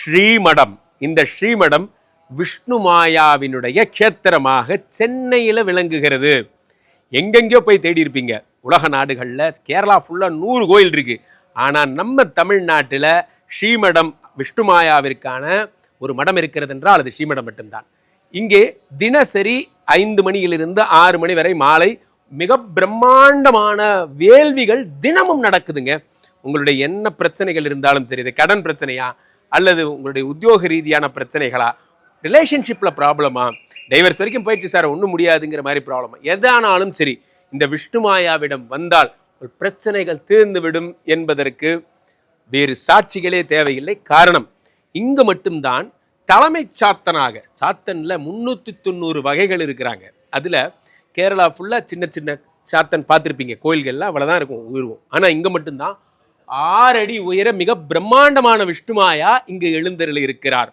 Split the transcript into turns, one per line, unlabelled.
ஸ்ரீமடம். இந்த ஸ்ரீமடம் விஷ்ணு மாயாவினுடைய கேத்திரமாக சென்னையில் விளங்குகிறது. எங்கெங்கேயோ போய் தேடி இருப்பீங்க. உலக நாடுகளில் கேரளா ஃபுல்லாக நூறு கோயில் இருக்குது ஆனால் நம்ம தமிழ்நாட்டில் ஸ்ரீமடம் விஷ்ணு மாயாவிற்கான ஒரு மடம் இருக்கிறது என்றால் அது ஸ்ரீமடம் மட்டும்தான். இங்கே தினசரி ஐந்து மணியிலிருந்து ஆறு மணி வரை மாலை மிக பிரம்மாண்டமான வேள்விகள் தினமும் நடக்குதுங்க. உங்களுடைய என்ன பிரச்சனைகள் இருந்தாலும் சரி இது கடன் பிரச்சனையா அல்லது உங்களுடைய உத்தியோக ரீதியான பிரச்சனைகளா? ரிலேஷன்ஷிப்பில் ப்ராப்ளமா டைவர்ஸ் வரைக்கும் போயிடுச்சு சார் ஒன்றும் முடியாதுங்கிற மாதிரி ப்ராப்ளமா எதானாலும் சரி இந்த விஷ்ணு மாயாவிடம் வந்தால் பிரச்சனைகள் தீர்ந்துவிடும் என்பதற்கு வேறு சாட்சிகளே தேவையில்லை. காரணம் இங்கு மட்டும்தான் தலைமை சாத்தனாக சாத்தனில் முன்னூற்றி தொண்ணூறு வகைகள் இருக்கிறாங்க. அதில் கேரளா ஃபுல்லாக சின்ன சின்ன சாத்தன் பார்த்துருப்பீங்க. கோயில்கள்லாம் அவ்வளோதான் இருக்கும் உருவம் ஆனால் இங்கே மட்டும்தான் ஆறடி உயர மிக பிரம்மாண்டமான விஷ்ணுமாயா இங்கு எழுந்தருளி இருக்கிறார்